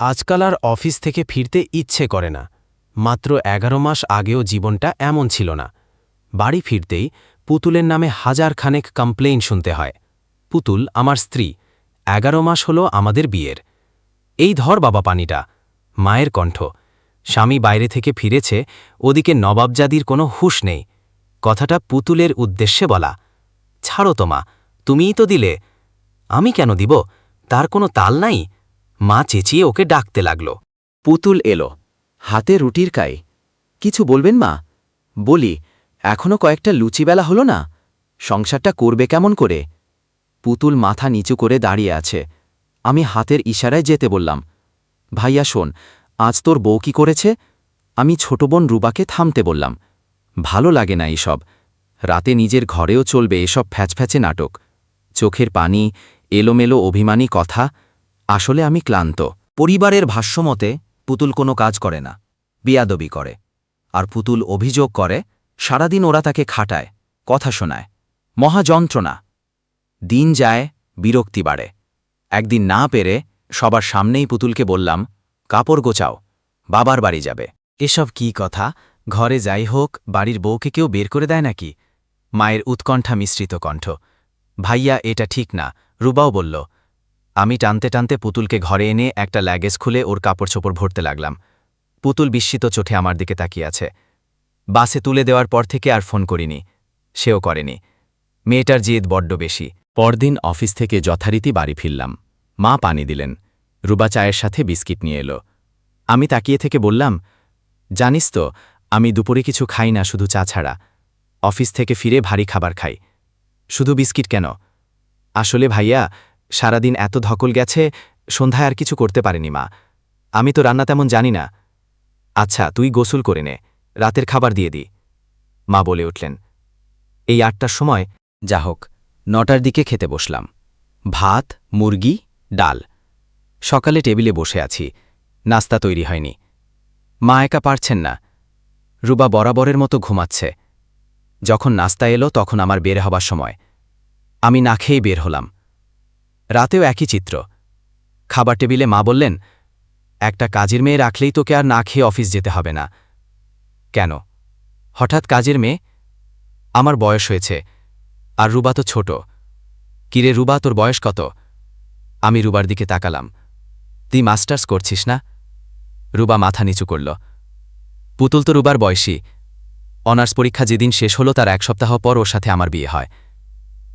আজকাল আর অফিস থেকে ফিরতে ইচ্ছে করে না। মাত্র এগারো মাস আগেও জীবনটা এমন ছিল না। বাড়ি ফিরতেই পুতুলের নামে হাজার খানেক কমপ্লেইন শুনতে হয়। পুতুল আমার স্ত্রী, এগারো মাস হলো আমাদের বিয়ের। এই ধর বাবা পানিটা, মায়ের কণ্ঠ। স্বামী বাইরে থেকে ফিরেছে, ওদিকে নবাবজাদির কোনো হুঁশ নেই। কথাটা পুতুলের উদ্দেশ্যে বলা, ছাড়ো তোমা তুমিই তো দিলে। আমি কেন দিব? তার কোনো তাল নাই? মা চেঁচিয়ে ওকে ডাকতে লাগল। পুতুল এলো। হাতে রুটির কাই? কিছু বলবেন মা? বলি, এখনও কয়েকটা লুচিবেলা হলো না? সংসারটা করবে কেমন করে? পুতুল মাথা নিচু করে দাঁড়িয়ে আছে। আমি হাতের ইশারায় যেতে বললাম। ভাইয়া, শোন, আজ তোর বউ কি করেছে? আমি ছোট বোন রুবাকে থামতে বললাম। ভালো লাগে না এসব। রাতে নিজের ঘরেও চলবে এসব ফ্যাচফ্যাচে নাটক। চোখের পানি, এলোমেলো অভিমানী কথা আসলে আমি ক্লান্ত। পরিবারের ভাষ্যমতে, পুতুল কোনো কাজ করে না, বিয়াদবি করে। আর পুতুল অভিযোগ করে, সারাদিন ওরা তাকে খাটায়, কথা শোনায়, মহাযন্ত্রণা। দিন যায়, বিরক্তি বাড়ে। একদিন না পেরে, সবার সামনেই পুতুলকে বললাম, কাপড় গোচাও বাবার বাড়ি যাবে। এসব কি কথা? ঘরে যাই হোক, বাড়ির বউকে কেউ বের করে দেয় নাকি? মায়ের উৎকণ্ঠা মিশ্রিত কণ্ঠ। ভাইয়া, এটা ঠিক না। রুবাও বলল আমি টানতে টানতে পুতুলকে ঘরে এনে একটা ল্যাগেজ খুলে ওর কাপড় চোপড় ভরতে লাগলাম। পুতুল বিস্মিত চোখে আমার দিকে তাকিয়ে আছে। বাসে তুলে দেওয়ার পর থেকে আর ফোন করিনি। সেও করেনি। মেয়েটার জিদ বড্ড বেশি। পরদিন অফিস থেকে যথারীতি বাড়ি ফিরলাম। মা পানি দিলেন। রুবা চায়ের সাথে বিস্কিট নিয়ে এলো। আমি তাকিয়ে থেকে বললাম, জানিস তো, আমি দুপুরে কিছু খাই না, শুধু চা ছাড়া। অফিস থেকে ফিরে ভারী খাবার খাই। শুধু বিস্কিট কেন? আসলে ভাইয়া সারাদিন এত ধকল গেছে, সন্ধ্যায় আর কিছু করতে পারেনি মা। আমি তো রান্না তেমন জানি না। আচ্ছা তুই গোসল করে নে, রাতের খাবার দিয়ে দি। মা বলে উঠলেন। এই আটটার সময়, যা হোক, নটার দিকে খেতে বসলাম। ভাত, মুরগি, ডাল। সকালে টেবিলে বসে আছি, নাস্তা তৈরি হয়নি। মা একা পারছেন না। রুবা বরাবরের মতো ঘুমাচ্ছে। যখন নাস্তা এলো, তখন আমার বের হবার সময়। আমি না খেয়েই বের হলাম। রাতেও একই চিত্র। খাবার টেবিলে মা বললেন, একটা কাজের মেয়ে রাখলেই তোকে আর না খেয়ে অফিস যেতে হবে না। কেন? হঠাৎ কাজের মেয়ে? আমার বয়স হয়েছে, আর রুবা তো ছোট। কিরে রুবা, তোর বয়স কত? আমি রুবার দিকে তাকালাম। তুই মাস্টার্স করছিস না? রুবা মাথা নিচু করল। পুতুল তো রুবার বয়সী। অনার্স পরীক্ষা যেদিন শেষ হলো তার এক সপ্তাহ পর ওর সাথে আমার বিয়ে হয়।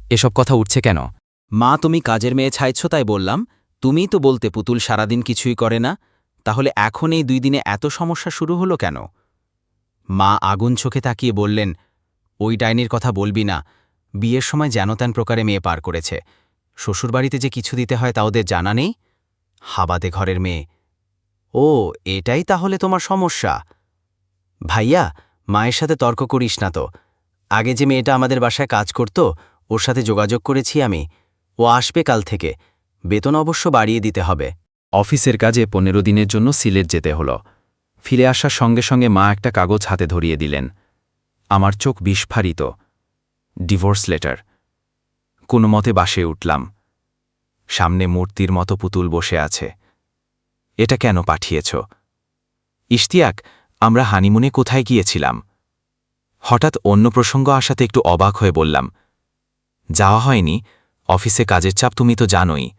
এসব কথা উঠছে কেন? মা তুমি কাজের মেয়ে ছাইছ তাই বললাম, তুমিই তো বলতে পুতুল সারাদিন কিছুই করে না, তাহলে এখন এই দুই দিনে এত সমস্যা শুরু হলো কেন? মা আগুন চোখে তাকিয়ে বললেন, ওই ডাইনির কথা বলবি না, বিয়ের সময় যেনতেন প্রকারে মেয়ে পার করেছে, শ্বশুরবাড়িতে যে কিছু দিতে হয় তা ওদের জানা নেই? হাবাদে ঘরের মেয়ে। ও, এটাই তাহলে তোমার সমস্যা? ভাইয়া, মায়ের সাথে তর্ক করিস না তো, আগে যে মেয়েটা আমাদের বাসায় কাজ করত, ওর সাথে যোগাযোগ করেছি আমি ও আসবে কাল থেকে। বেতন অবশ্য বাড়িয়ে দিতে হবে। অফিসের কাজে পনেরো দিনের জন্য সিলেট যেতে হল। ফিরে আসার সঙ্গে সঙ্গে মা একটা কাগজ হাতে ধরিয়ে দিলেন। আমার চোখ বিস্ফারিত। Divorce letter. কোনো মতে বাসে উঠলাম। সামনে মূর্তির মতো পুতুল বসে আছে। এটা কেন পাঠিয়েছ? ইশতিয়াক, আমরা হানিমুনে কোথায় গিয়েছিলাম? হঠাৎ অন্য প্রসঙ্গ আসাতে একটু অবাক হয়ে বললাম, যাওয়া হয়নি? অফিসে কাজের চাপ তুমি তো জানোই।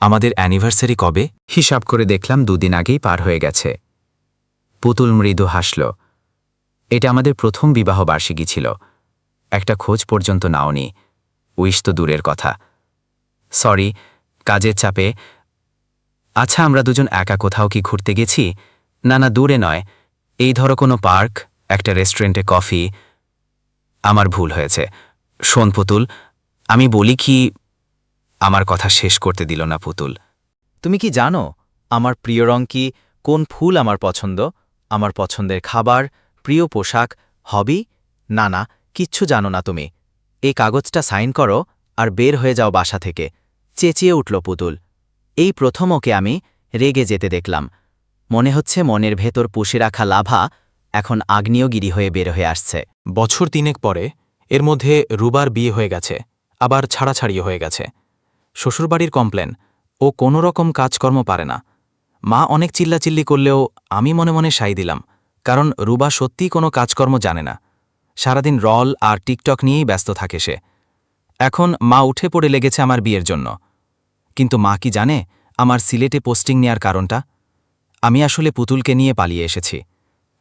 আমাদের অ্যানিভার্সারি কবে? হিসাব করে দেখলাম দুদিন আগেই পার হয়ে গেছে। পুতুল মৃদু হাসল। এটা আমাদের প্রথম বিবাহ বার্ষিকী ছিল। একটা খোঁজ পর্যন্ত নাওনি। উইশ তো দূরের কথা। সরি, কাজের চাপে। আচ্ছা আমরা দুজন একা কোথাও কি ঘুরতে গেছি? না না, দূরে নয়। এই ধরো কোনো পার্ক, একটা রেস্টুরেন্টে কফি। আমার ভুল হয়েছে। শোন পুতুল আমি বলি কি, আমার কথা শেষ করতে দিল না পুতুল। তুমি কি জানো, আমার প্রিয় রং কি, কোন ফুল আমার পছন্দ? আমার পছন্দের খাবার, প্রিয় পোশাক, হবি? না না, কিচ্ছু জানো না তুমি। এই কাগজটা সাইন করো আর বের হয়ে যাও বাসা থেকে। চেঁচিয়ে উঠল পুতুল। এই প্রথম ওকে আমি রেগে যেতে দেখলাম। মনে হচ্ছে মনের ভেতর পুষে রাখা লাভা এখন আগ্নেয়গিরি হয়ে বের হয়ে আসছে। বছর তিনেক পরে, এর মধ্যে রুবার বিয়ে হয়ে গেছে। আবার ছাড়াছাড়িয়ে হয়ে গেছে। শ্বশুরবাড়ির কমপ্লেন, ও কোনো রকম কাজকর্ম পারে না। মা অনেক চিল্লাচিল্লি করলেও আমি মনে মনে সাই দিলাম, কারণ রুবা সত্যিই কোনো কাজকর্ম জানে না। সারাদিন রল আর টিকটক নিয়েই ব্যস্ত থাকে সে। এখন মা উঠে পড়ে লেগেছে আমার বিয়ের জন্য। কিন্তু মা কি জানে আমার সিলেটে পোস্টিং নেয়ার কারণটা? আমি আসলে পুতুলকে নিয়ে পালিয়ে এসেছি।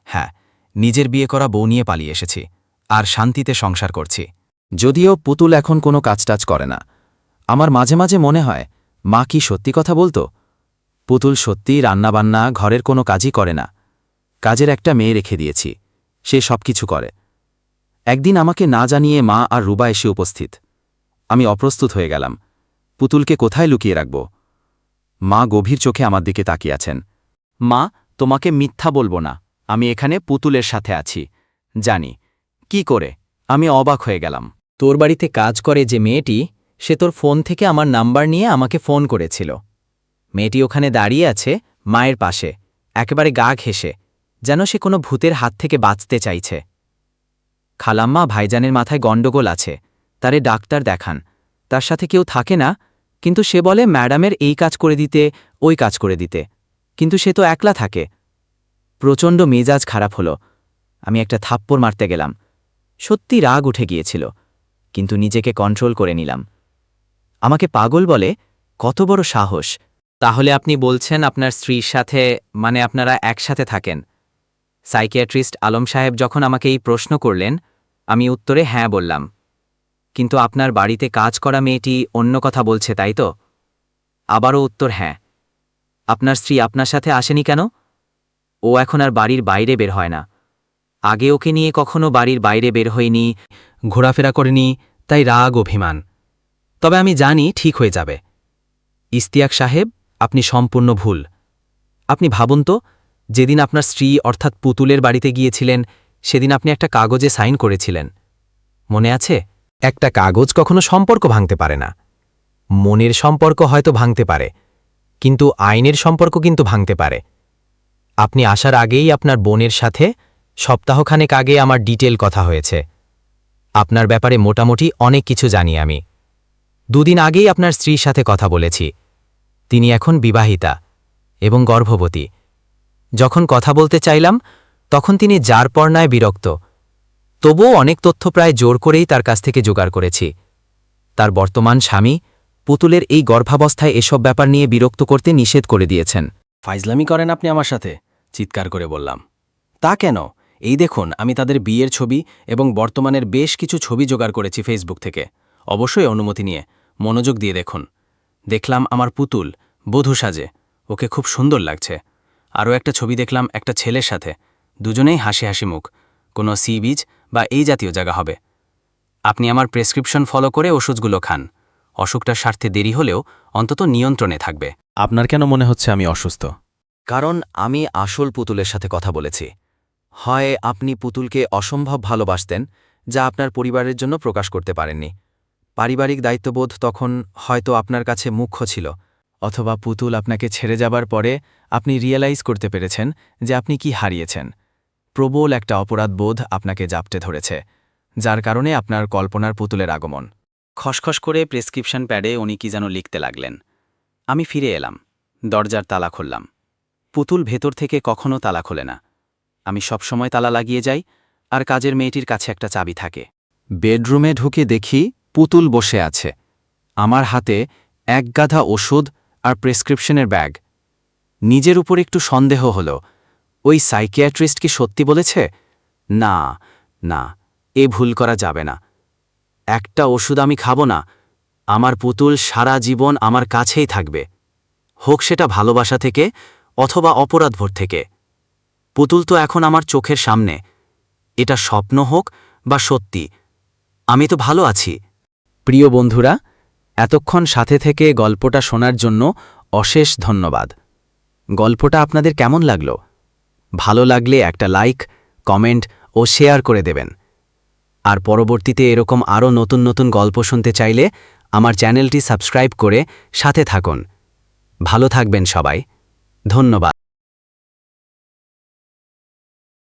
হ্যাঁ নিজের বিয়ে করা বউ নিয়ে পালিয়ে এসেছি, আর শান্তিতে সংসার করছি। যদিও পুতুল এখন কোনো কাজটাজ করে না। আমার মাঝে মাঝে মনে হয়, মা কি সত্যি কথা বলতো? পুতুল সত্যিই রান্নাবান্না ঘরের কোনো কাজই করে না। কাজের একটা মেয়ে রেখে দিয়েছি, সে সব কিছু করে। একদিন আমাকে না জানিয়ে মা আর রুবা এসে উপস্থিত। আমি অপ্রস্তুত হয়ে গেলাম। পুতুলকে কোথায় লুকিয়ে রাখব? মা গভীর চোখে আমার দিকে তাকিয়ে আছেন। মা, তোমাকে মিথ্যা বলব না। আমি এখানে পুতুলের সাথে আছি। জানি। কি করে? আমি অবাক হয়ে গেলাম। তোর বাড়িতে কাজ করে যে মেয়েটি, সে তোর ফোন থেকে আমার নাম্বার নিয়ে আমাকে ফোন করেছিল। মেয়েটি ওখানে দাঁড়িয়ে আছে, মায়ের পাশে, একেবারে গা ঘেসে যেন সে কোনো ভূতের হাত থেকে বাঁচতে চাইছে। খালাম্মা ভাইজানের মাথায় গণ্ডগোল আছে, তারে ডাক্তার দেখান, তার সাথে কেউ থাকে না, কিন্তু সে বলে, ম্যাডামের এই কাজ করে দিতে, ওই কাজ করে দিতে। কিন্তু সে তো একলা থাকে। প্রচণ্ড মেজাজ খারাপ হলো। আমি একটা থাপ্পড় মারতে গেলাম। সত্যি রাগ উঠে গিয়েছিল। কিন্তু নিজেকে কন্ট্রোল করে নিলাম। আমাকে পাগল বলে? কত বড় সাহস। তাহলে আপনি বলছেন আপনার স্ত্রীর সাথে মানে আপনারা একসাথে থাকেন। সাইকিয়াট্রিস্ট আলম সাহেব যখন আমাকে এই প্রশ্ন করলেন, আমি উত্তরে হ্যাঁ বললাম। কিন্তু আপনার বাড়িতে কাজ করা মেয়েটি অন্য কথা বলছে, তাই তো? আবারও উত্তর হ্যাঁ। আপনার স্ত্রী আপনার সাথে আসেনি কেন? ও এখন আর বাড়ির বাইরে বের হয় না। আগে ওকে নিয়ে কখনো বাড়ির বাইরে বের হয়নি। ঘোরাফেরা করেনি, তাই রাগ অভিমান। তবে আমি জানি ঠিক হয়ে যাবে। ইস্তিয়াক সাহেব, আপনি সম্পূর্ণ ভুল। আপনি ভাবুন তো, যেদিন আপনার স্ত্রী অর্থাৎ পুতুলের বাড়িতে গিয়েছিলেন, সেদিন আপনি একটা কাগজে সাইন করেছিলেন। মনে আছে? একটা কাগজ কখনো সম্পর্ক ভাঙতে পারে না। মনের সম্পর্ক হয়তো ভাঙতে পারে, কিন্তু আইনের সম্পর্ক কিন্তু ভাঙতে পারে। আপনি আসার আগেই আপনার বোনের সাথে সপ্তাহখানেক আগে আমার ডিটেল কথা হয়েছে। আপনার ব্যাপারে মোটামুটি অনেক কিছু জানি আমি। দুদিন আগেই আপনার স্ত্রীর সাথে কথা বলেছি। তিনি এখন বিবাহিতা এবং গর্ভবতী। যখন কথা বলতে চাইলাম, তখন তিনি যার পর্নায় বিরক্ত। তবুও অনেক তথ্য প্রায় জোর করেই তার কাছ থেকে জোগাড় করেছি। তার বর্তমান স্বামী পুতুলের এই গর্ভাবস্থায় এসব ব্যাপার নিয়ে বিরক্ত করতে নিষেধ করে দিয়েছেন। ফাইজলামি করেন আপনি আমার সাথে, চিৎকার করে বললাম। তা কেন? এই দেখুন আমি তাদের বিয়ের ছবি এবং বর্তমানের বেশ কিছু ছবি জোগাড় করেছি ফেসবুক থেকে। অবশ্যই অনুমতি নিয়ে মনোযোগ দিয়ে দেখুন। দেখলাম আমার পুতুল বধূ সাজে। ওকে খুব সুন্দর লাগছে। আরও একটা ছবি দেখলাম একটা ছেলের সাথে। দুজনেই হাসি হাসি মুখ। কোনো সি বিচ বা এই জাতীয় জায়গা হবে। আপনি আমার প্রেসক্রিপশন ফলো করে ওষুধগুলো খান। অসুখটা স্বার্থে দেরি হলেও অন্তত নিয়ন্ত্রণে থাকবে। আপনার কেন মনে হচ্ছে আমি অসুস্থ? কারণ আমি আসল পুতুলের সাথে কথা বলেছি। হয়, আপনি পুতুলকে অসম্ভব ভালোবাসতেন, যা আপনার পরিবারের জন্য প্রকাশ করতে পারেননি। পারিবারিক দায়িত্ববোধ তখন হয়তো আপনার কাছে মুখ্য ছিল, অথবা পুতুল আপনাকে ছেড়ে যাবার পরে আপনি রিয়েলাইজ করতে পেরেছেন যে আপনি কি হারিয়েছেন। প্রবল একটা অপরাধবোধ আপনাকে জাপটে ধরেছে, যার কারণে আপনার কল্পনার পুতুলের আগমন। খসখস করে প্রেসক্রিপশন প্যাডে উনি কি যেন লিখতে লাগলেন। আমি ফিরে এলাম, দরজার তালা খুললাম। পুতুল ভেতর থেকে কখনো তালা খোলে না। আমি সবসময় তালা লাগিয়ে যাই, আর কাজের মেয়েটির কাছে একটা চাবি থাকে। বেডরুমে ঢুকে দেখি পুতুল বসে আছে। আমার হাতে এক গাধা ওষুধ আর প্রেসক্রিপশনের ব্যাগ। নিজের উপর একটু সন্দেহ হল, ওই সাইকিয়াট্রিস্ট কি সত্যি বলেছে? না না, এ ভুল করা যাবে না। একটা ওষুধ আমি খাব না, আমার পুতুল সারা জীবন আমার কাছেই থাকবে। হোক সেটা ভালোবাসা থেকে অথবা অপরাধভোর থেকে। পুতুল তো এখন আমার চোখের সামনে। এটা স্বপ্ন হোক বা সত্যি, আমি তো ভালো আছি। প্রিয় বন্ধুরা, এতক্ষণ সাথে থেকে গল্পটা শোনার জন্য অশেষ ধন্যবাদ। গল্পটা আপনাদের কেমন লাগল? ভালো লাগলে একটা লাইক, কমেন্ট ও শেয়ার করে দেবেন। আর পরবর্তীতে এরকম আরও নতুন নতুন গল্প শুনতে চাইলে আমার চ্যানেলটি সাবস্ক্রাইব করে সাথে থাকুন। ভালো থাকবেন সবাই। ধন্যবাদ।